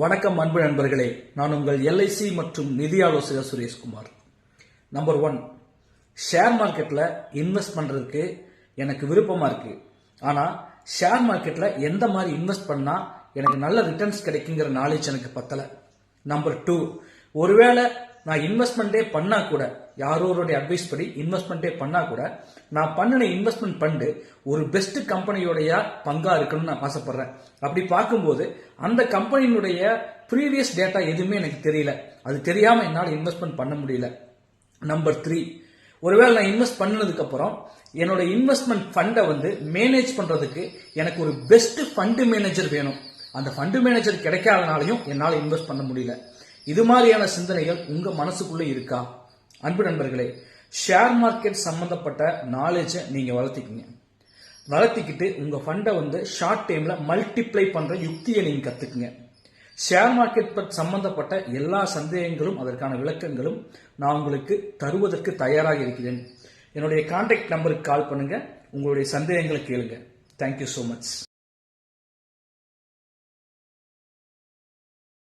வணக்கம் அன்பு நண்பர்களே நான் உங்கள் எல்ஐசி மற்றும் நிதி ஆலோசகர் சுரேஷ்குமார். நம்பர் ஒன் ஷேர் மார்க்கெட்டில் இன்வெஸ்ட் பண்ணுறதுக்கு எனக்கு விருப்பமாக இருக்குது ஆனால் ஷேர் மார்க்கெட்டில் எந்த மாதிரி இன்வெஸ்ட் பண்ணால் எனக்கு நல்ல ரிட்டர்ன்ஸ் கிடைக்குங்கிற நாலேஜ் எனக்கு பத்தலை. நம்பர் டூ ஒருவேளை நான் இன்வெஸ்ட்மெண்ட்டே பண்ணா கூட யாரோருடைய அட்வைஸ் படி இன்வெஸ்ட்மெண்ட்டே பண்ணா கூட நான் பண்ணின இன்வெஸ்ட்மெண்ட் ஃபண்டு ஒரு பெஸ்ட் கம்பெனியோடைய பங்கா இருக்கணும்னு நான் ஆசைப்படுறேன். அப்படி பார்க்கும்போது அந்த கம்பெனியினுடைய ப்ரீவியஸ் டேட்டா எதுவுமே எனக்கு தெரியல. அது தெரியாம என்னால் இன்வெஸ்ட்மெண்ட் பண்ண முடியல. நம்பர் த்ரீ ஒருவேளை நான் இன்வெஸ்ட் பண்ணதுக்கு அப்புறம் என்னோட இன்வெஸ்ட்மெண்ட் ஃபண்டை வந்து மேனேஜ் பண்றதுக்கு எனக்கு ஒரு பெஸ்ட் ஃபண்டு மேனேஜர் வேணும். அந்த ஃபண்டு மேனேஜர் கிடைக்காதனாலையும் என்னால் இன்வெஸ்ட் பண்ண முடியல. இது மாதிரியான சிந்தனைகள் உங்க மனசுக்குள்ள இருக்கா? அன்பு நண்பர்களே ஷேர் மார்க்கெட் சம்பந்தப்பட்ட நாலேஜை நீங்க வளர்த்திக்கிங்க. வளர்த்திக்கிட்டு உங்க ஃபண்டை வந்து ஷார்ட் டைம்ல மல்டிப்ளை பண்ற யுக்தியை நீங்க கத்துக்குங்க. ஷேர் மார்க்கெட் பற்றி சம்பந்தப்பட்ட எல்லா சந்தேகங்களும் அதற்கான விளக்கங்களும் நான் உங்களுக்கு தருவதற்கு தயாராக இருக்கிறேன். என்னுடைய கான்டாக்ட் நம்பருக்கு கால் பண்ணுங்க. உங்களுடைய சந்தேகங்களை கேளுங்க. Thank you so much